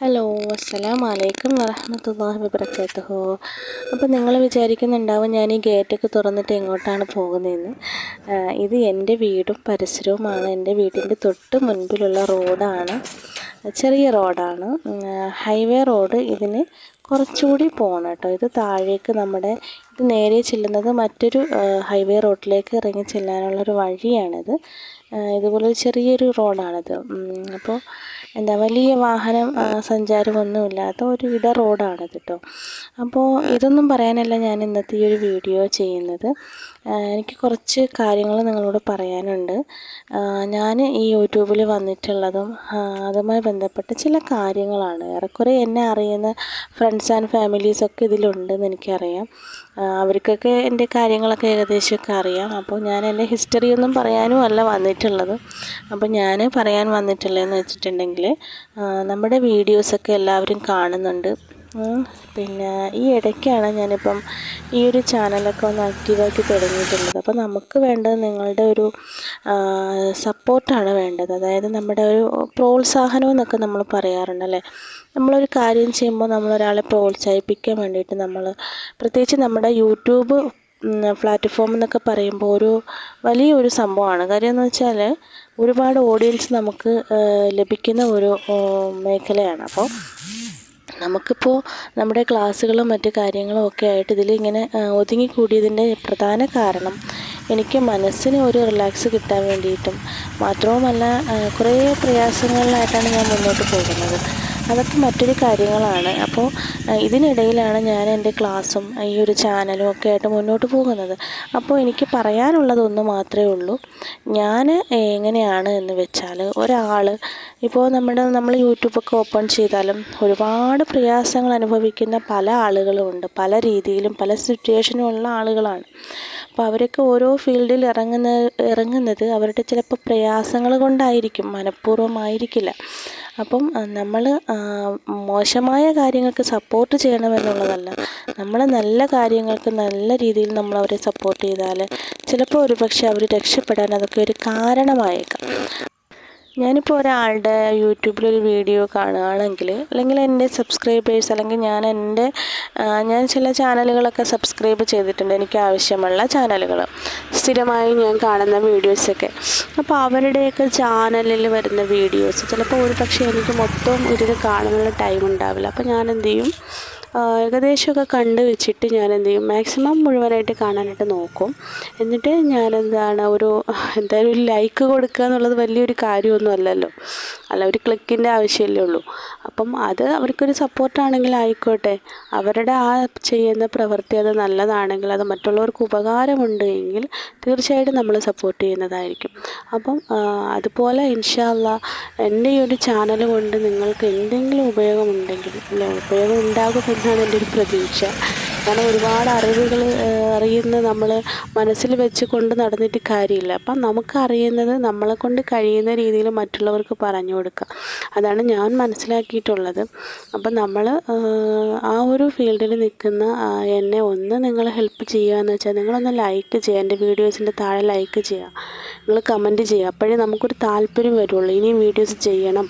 Hello അസ്സലാം വലൈക്കും വറഹമത്തല്ലാഹി വബർക്കാത്തുഹു അപ്പോൾ നിങ്ങൾ വിചാരിക്കുന്നുണ്ടാവും ഞാൻ ഈ ഗേറ്റൊക്കെ തുറന്നിട്ട് എങ്ങോട്ടാണ് പോകുന്നതെന്ന് ഇത് എന്റെ വീടും പരിസരവുമാണ്. എന്റെ വീടിന്റെ തൊട്ട് മുൻപിലുള്ള റോഡാണ്. ചെറിയ റോഡാണ്. ഹൈവേ റോഡ് ഇതിന് കുറച്ചുകൂടി പോകണം കേട്ടോ. ഇത് താഴേക്ക് നമ്മുടെ ഇത് നേരെ ചെല്ലുന്നത് മറ്റൊരു ഹൈവേ റോഡിലേക്ക് ഇറങ്ങി ചെല്ലാനുള്ളൊരു വഴിയാണിത്. ഇതുപോലെ ചെറിയൊരു റോഡാണിത്. അപ്പോൾ എന്താ വലിയ വാഹനം സഞ്ചാരമൊന്നുമില്ലാത്ത ഒരു ഇട റോഡാണ് കേട്ടോ അപ്പോൾ ഇതൊന്നും പറയാനല്ല ഞാൻ ഇന്നത്തെ ഈ ഒരു വീഡിയോ ചെയ്യുന്നത്. എനിക്ക് കുറച്ച് കാര്യങ്ങൾ നിങ്ങളോട് പറയാനുണ്ട്. ഞാൻ ഈ യൂട്യൂബിൽ വന്നിട്ടുള്ളതും അതുമായി ബന്ധപ്പെട്ട ചില കാര്യങ്ങളാണ്. ഏറെക്കുറെ എന്നെ അറിയുന്ന ഫ്രണ്ട്സ് ആൻഡ് ഫാമിലീസൊക്കെ ഇതിലുണ്ടെന്ന് എനിക്കറിയാം. അവർക്കൊക്കെ എന്റെ കാര്യങ്ങളൊക്കെ ഏകദേശമൊക്കെ അറിയാം. അപ്പോൾ ഞാൻ എന്റെ ഹിസ്റ്ററി ഒന്നും പറയാനും അല്ല വന്നിട്ടുള്ളത്. അപ്പോൾ ഞാൻ പറയാൻ വന്നിട്ടുള്ളതെന്ന് വെച്ചിട്ടുണ്ടെങ്കിൽ നമ്മുടെ വീഡിയോസൊക്കെ എല്ലാവരും കാണുന്നുണ്ട്. പിന്നെ ഈ ഇടയ്ക്കാണ് ഞാനിപ്പം ഈ ഒരു ചാനലൊക്കെ ഒന്ന് ആക്റ്റീവാക്കി തുടങ്ങിയിട്ടുള്ളത്. അപ്പോൾ നമുക്ക് വേണ്ടത് നിങ്ങളുടെ ഒരു സപ്പോർട്ടാണ് വേണ്ടത്. അതായത് നമ്മുടെ ഒരു പ്രോത്സാഹനം എന്നൊക്കെ നമ്മൾ പറയാറുണ്ടല്ലേ നമ്മളൊരു കാര്യം ചെയ്യുമ്പോൾ നമ്മളൊരാളെ പ്രോത്സാഹിപ്പിക്കാൻ വേണ്ടിയിട്ട് നമ്മൾ പ്രത്യേകിച്ച് നമ്മുടെ യൂട്യൂബ് പ്ലാറ്റ്ഫോം എന്നൊക്കെ പറയുമ്പോൾ ഒരു വലിയൊരു സംഭവമാണ്. കാര്യം എന്ന് വെച്ചാൽ ഒരുപാട് ഓഡിയൻസ് നമുക്ക് ലഭിക്കുന്ന ഒരു മേഖലയാണ്. അപ്പോൾ നമുക്കിപ്പോൾ നമ്മുടെ ക്ലാസ്സുകളും മറ്റു കാര്യങ്ങളും ഒക്കെ ആയിട്ട് ഇതിലിങ്ങനെ ഒതുങ്ങിക്കൂടിയതിന്റെ പ്രധാന കാരണം എനിക്ക് മനസ്സിന് ഒരു റിലാക്സ് കിട്ടാൻ വേണ്ടിയിട്ടും മാത്രവുമല്ല കുറേ പ്രയാസങ്ങളിലായിട്ടാണ് ഞാൻ മുന്നോട്ട് പോകുന്നത്. അതൊക്കെ മറ്റൊരു കാര്യങ്ങളാണ്. അപ്പോൾ ഇതിനിടയിലാണ് ഞാൻ എന്റെ ക്ലാസ്സും ഈ ഒരു ചാനലും ഒക്കെ ആയിട്ട് മുന്നോട്ട് പോകുന്നത്. അപ്പോൾ എനിക്ക് പറയാനുള്ളതൊന്ന് മാത്രമേ ഉള്ളൂ. ഞാൻ എങ്ങനെയാണ് എന്ന് വെച്ചാൽ ഒരാൾ ഇപ്പോൾ നമ്മുടെ നമ്മൾ യൂട്യൂബൊക്കെ ഓപ്പൺ ചെയ്താലും ഒരുപാട് പ്രയാസങ്ങൾ അനുഭവിക്കുന്ന പല ആളുകളുമുണ്ട് പല രീതിയിലും പല സിറ്റുവേഷനും ഉള്ള ആളുകളാണ്. അപ്പോൾ അവരൊക്കെ ഓരോ ഫീൽഡിൽ ഇറങ്ങുന്ന ഇറങ്ങുന്നത് അവരുടെ ചിലപ്പോൾ പ്രയാസങ്ങൾ കൊണ്ടായിരിക്കും. മനഃപൂർവമായിരിക്കില്ല. അപ്പം നമ്മൾ മോശമായ കാര്യങ്ങൾക്ക് സപ്പോർട്ട് ചെയ്യണമെന്നുള്ളതല്ല. നമ്മൾ നല്ല കാര്യങ്ങൾക്ക് നല്ല രീതിയിൽ നമ്മൾ അവരെ സപ്പോർട്ട് ചെയ്താൽ ചിലപ്പോൾ ഒരു പക്ഷേ അവർ രക്ഷപ്പെടാൻ അതൊക്കെ ഒരു കാരണമായേക്കാം. ഞാനിപ്പോൾ ഒരാളുടെ യൂട്യൂബിലൊരു വീഡിയോ കാണുകയാണെങ്കിൽ അല്ലെങ്കിൽ എന്റെ സബ്സ്ക്രൈബേഴ്സ് അല്ലെങ്കിൽ ഞാൻ എന്റെ ഞാൻ ചില ചാനലുകളൊക്കെ സബ്സ്ക്രൈബ് ചെയ്തിട്ടുണ്ട് എനിക്ക് ആവശ്യമുള്ള ചാനലുകൾ. സ്ഥിരമായി ഞാൻ കാണുന്ന വീഡിയോസൊക്കെ. അപ്പോൾ അവരുടെയൊക്കെ ചാനലിൽ വരുന്ന വീഡിയോസ് ചിലപ്പോൾ ഒരു പക്ഷേ എനിക്ക് മൊത്തം ഇരുന്ന് കാണാനുള്ള ടൈം ഉണ്ടാവില്ല. അപ്പോൾ ഞാൻ എന്ത് ചെയ്യും? ഏകദേശമൊക്കെ കണ്ട് വെച്ചിട്ട് ഞാൻ എന്ത് ചെയ്യും മാക്സിമം മുഴുവനായിട്ട് കാണാനായിട്ട് നോക്കും. എന്നിട്ട് ഞാൻ എന്താണ് ഒരു എന്തായാലും ഒരു ലൈക്ക് കൊടുക്കുക എന്നുള്ളത് വലിയൊരു കാര്യമൊന്നും അല്ലല്ലോ അല്ല ഒരു ക്ലിക്കിന്റെ ആവശ്യമല്ലേ ഉള്ളൂ. അപ്പം അത് അവർക്കൊരു സപ്പോർട്ടാണെങ്കിൽ ആയിക്കോട്ടെ. അവരുടെ ആ ചെയ്യുന്ന പ്രവൃത്തി അത് നല്ലതാണെങ്കിൽ അത് മറ്റുള്ളവർക്ക് ഉപകാരമുണ്ട് എങ്കിൽ തീർച്ചയായിട്ടും നമ്മൾ സപ്പോർട്ട് ചെയ്യുന്നതായിരിക്കും. അപ്പം അതുപോലെ ഇൻഷാല്ല എന്റെ ഈ ഒരു ചാനൽ കൊണ്ട് നിങ്ങൾക്ക് എന്തെങ്കിലും ഉപയോഗമുണ്ടെങ്കിൽ ഉപയോഗം ഉണ്ടാകുമെന്നാണ് എന്റെ ഒരു പ്രതീക്ഷ. കാരണം ഒരുപാട് അറിവുകൾ അറിയുന്ന നമ്മൾ മനസ്സിൽ വെച്ച് കൊണ്ട് നടന്നിട്ട് കാര്യമില്ല. അപ്പം നമുക്ക് അറിയുന്നത് നമ്മളെ കൊണ്ട് കഴിയുന്ന രീതിയിൽ മറ്റുള്ളവർക്ക് പറഞ്ഞു കൊടുക്കുക അതാണ് ഞാൻ മനസ്സിലാക്കിയിട്ടുള്ളത്. അപ്പം നമ്മൾ ആ ഒരു ഫീൽഡിൽ നിൽക്കുന്ന എന്നെ ഒന്ന് നിങ്ങൾ ഹെൽപ്പ് ചെയ്യുക എന്ന് വെച്ചാൽ നിങ്ങളൊന്ന് ലൈക്ക് ചെയ്യുക. എന്റെ വീഡിയോസിന്റെ താഴെ ലൈക്ക് ചെയ്യുക. നിങ്ങൾ കമന്റ് ചെയ്യുക. അപ്പോഴേ നമുക്കൊരു താല്പര്യം വരുള്ളൂ. ഇനിയും വീഡിയോസ് ചെയ്യണം.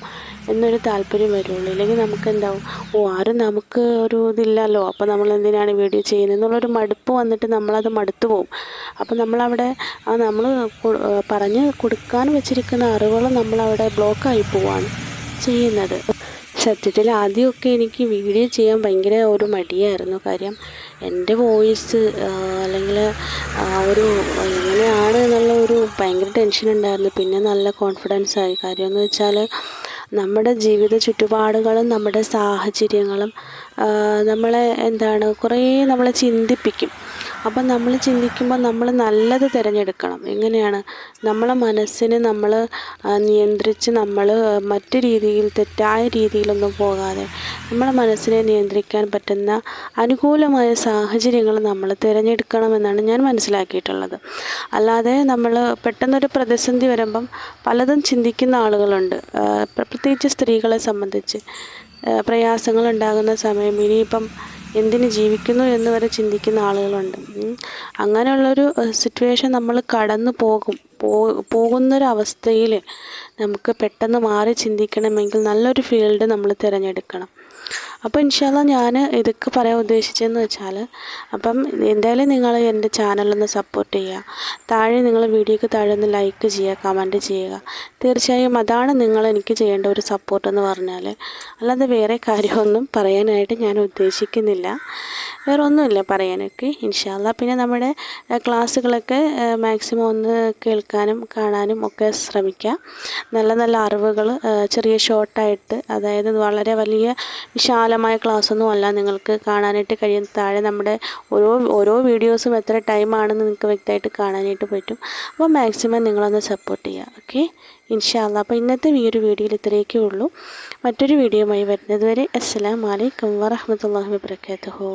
എന്നൊരു താല്പര്യം വരുള്ളൂ. ഇല്ലെങ്കിൽ നമുക്ക് എന്താവും ഓ ആരും നമുക്ക് ഒരു ഇതില്ലല്ലോ. അപ്പോൾ നമ്മൾ എന്തിനാണ് വീഡിയോ ചെയ്യുന്നത്? എന്നുള്ളൊരു മടുപ്പ് വന്നിട്ട് നമ്മളത് മടുത്തു പോകും അപ്പോൾ നമ്മളവിടെ ആ നമ്മൾ പറഞ്ഞ് കൊടുക്കാൻ വെച്ചിരിക്കുന്ന അറിവുകൾ നമ്മളവിടെ ബ്ലോക്കായി പോവാണ് ചെയ്യുന്നത്. സത്യത്തിൽ ആദ്യമൊക്കെ എനിക്ക് വീഡിയോ ചെയ്യാൻ ഭയങ്കര ഒരു മടിയായിരുന്നു. കാര്യം എന്റെ വോയിസ് അല്ലെങ്കിൽ ഒരു എങ്ങനെയാണ് എന്നുള്ള ഒരു ഭയങ്കര ടെൻഷൻ ഉണ്ടായിരുന്നു പിന്നെ നല്ല കോൺഫിഡൻസ് ആയി കാര്യം എന്ന് വെച്ചാൽ നമ്മുടെ ജീവിത ചുറ്റുപാടുകളും നമ്മുടെ സാഹചര്യങ്ങളും നമ്മളെ എന്താണ് കുറേ നമ്മളെ ചിന്തിപ്പിക്കും. അപ്പം നമ്മൾ ചിന്തിക്കുമ്പോൾ നമ്മൾ നല്ലത് തിരഞ്ഞെടുക്കണം. എങ്ങനെയാണ്? നമ്മളെ മനസ്സിനെ നമ്മൾ നിയന്ത്രിച്ച് നമ്മൾ മറ്റു രീതിയിൽ തെറ്റായ രീതിയിലൊന്നും പോകാതെ നമ്മളെ മനസ്സിനെ നിയന്ത്രിക്കാൻ പറ്റുന്ന അനുകൂലമായ സാഹചര്യങ്ങൾ നമ്മൾ തിരഞ്ഞെടുക്കണം എന്നാണ് ഞാൻ മനസ്സിലാക്കിയിട്ടുള്ളത്. അല്ലാതെ നമ്മൾ പെട്ടെന്നൊരു പ്രതിസന്ധി വരുമ്പം പലതും ചിന്തിക്കുന്ന ആളുകളുണ്ട്. പ്രത്യേകിച്ച് സ്ത്രീകളെ സംബന്ധിച്ച്. പ്രയാസങ്ങൾ ഉണ്ടാകുന്ന സമയം ഇനിയിപ്പം എന്തിന് ജീവിക്കുന്നു എന്ന് വരെ ചിന്തിക്കുന്ന ആളുകളുണ്ട്. അങ്ങനെയുള്ളൊരു സിറ്റുവേഷൻ നമ്മൾ കടന്നു പോകും. പോ പോകുന്നൊരവസ്ഥയിൽ നമുക്ക് പെട്ടെന്ന് മാറി ചിന്തിക്കണമെങ്കിൽ നല്ലൊരു ഫീൽഡ് നമ്മൾ തിരഞ്ഞെടുക്കണം. അപ്പോൾ ഇൻഷാല്ല ഞാൻ ഇതൊക്കെ പറയാൻ ഉദ്ദേശിച്ചതെന്ന് വെച്ചാൽ അപ്പം എന്തായാലും നിങ്ങൾ എന്റെ ചാനലൊന്ന് സപ്പോർട്ട് ചെയ്യുക താഴെ നിങ്ങൾ വീഡിയോക്ക് താഴെ ഒന്ന് ലൈക്ക് ചെയ്യുക കമന്റ് ചെയ്യുക തീർച്ചയായും അതാണ് നിങ്ങൾ എനിക്ക് ചെയ്യേണ്ട ഒരു സപ്പോർട്ട് എന്ന് പറഞ്ഞാൽ അല്ലാതെ വേറെ കാര്യമൊന്നും പറയാനായിട്ട് ഞാൻ ഉദ്ദേശിക്കുന്നില്ല. വേറെ ഒന്നുമില്ല പറയാനൊക്കെ ഇൻഷാല്ല പിന്നെ നമ്മുടെ ക്ലാസ്സുകളൊക്കെ മാക്സിമം ഒന്ന് കേൾക്കാനും കാണാനും ഒക്കെ ശ്രമിക്കുക നല്ല നല്ല അറിവുകൾ ചെറിയ ഷോർട്ടായിട്ട് അതായത് വളരെ വലിയ വിശാലമായ ക്ലാസ്സൊന്നും അല്ല നിങ്ങൾക്ക് കാണാനായിട്ട് കഴിയും. താഴെ നമ്മുടെ ഓരോ ഓരോ വീഡിയോസും എത്ര ടൈമാണെന്ന് നിങ്ങൾക്ക് വ്യക്തമായിട്ട് കാണാനായിട്ട് പറ്റും. അപ്പോൾ മാക്സിമം നിങ്ങളൊന്ന് സപ്പോർട്ട് ചെയ്യുക ഓക്കെ? ഇൻഷാല്ല അപ്പോൾ ഇന്നത്തെ ഈ ഒരു വീഡിയോയിൽ ഇത്രയൊക്കെ ഉള്ളൂ. മറ്റൊരു വീഡിയോയുമായി വരുന്നത് വരെ വലൈക്കും വറഹമത്തല്ലാഹി വാബർക്കാത്തുഹു